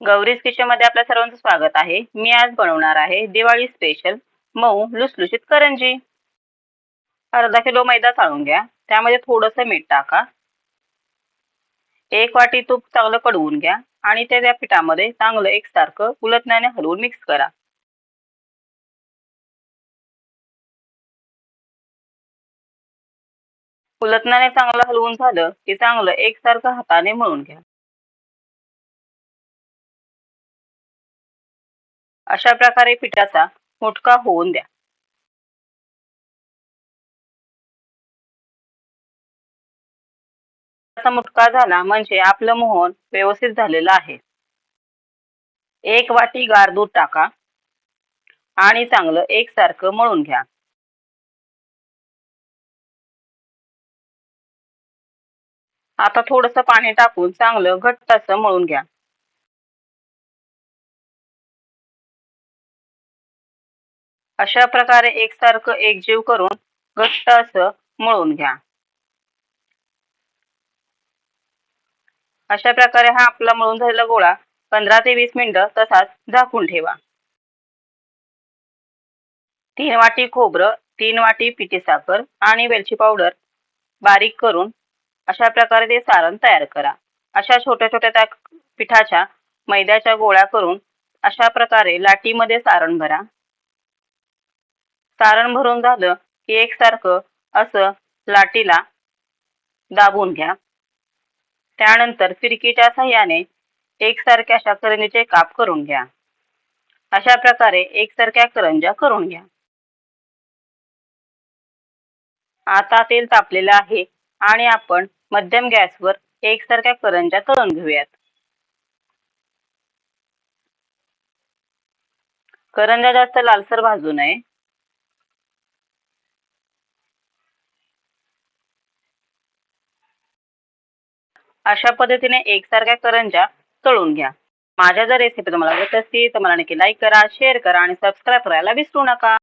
गौरीज किचनमध्ये आपल्या सर्वांचं स्वागत आहे. मी आज बनवणार आहे दिवाळी स्पेशल मऊ लुसलुशीत करंजी. अर्धा किलो मैदा चाळून घ्या. त्यामध्ये थोडंसं मीठ टाका. एक वाटी तूप चांगलं कडवून घ्या आणि ते त्या पिठामध्ये चांगलं एकसारखं उलटण्याने हलवून मिक्स करा. उलटण्याने चांगलं हलवून झालं की चांगलं एकसारखं हाताने मळून घ्या. अशा प्रकारे पिठाचा मुटका होऊन द्या. मुटका झाला म्हणजे आपलं मोहन व्यवस्थित झालेलं आहे. एक वाटी गार दूध टाका आणि चांगलं एकसारखं मळून घ्या. आता थोडंसं पाणी टाकून चांगलं घट्ट असं मळून घ्या. अशा प्रकारे एकसारखं एकजीव करून घट्ट असं मळून घ्या. अशा प्रकारे हा आपला मळून झालेला गोळा पंधरा ते वीस मिनिटं तसाच झाकून ठेवा. तीन वाटी खोबरं तीन वाटी पिठी साखर आणि वेलची पावडर बारीक करून अशा प्रकारे ते सारण तयार करा. अशा छोट्या छोट्या त्या पिठाच्या मैद्याच्या गोळ्या करून अशा प्रकारे लाटीमध्ये सारण भरा. सारण भरून झालं की एकसारखं असं लाटीला दाबून घ्या. त्यानंतर फिरकीच्या साह्याने एकसारख्या अशा करंजीचे काप करून घ्या. अशा प्रकारे एकसारख्या करंज्या करून घ्या. आता तेल तापलेलं आहे आणि आपण मध्यम गॅसवर एकसारख्या करंज्या तळून घेऊयात. करंज्या जास्त लालसर भाजू नये. अशा पद्धतीने एकसारख्या करंज्या तळून घ्या. माझ्या जर रेसिपी तुम्हाला आवडत असतील तर मला नक्की लाईक करा शेअर करा आणि सबस्क्राईब करायला विसरू नका.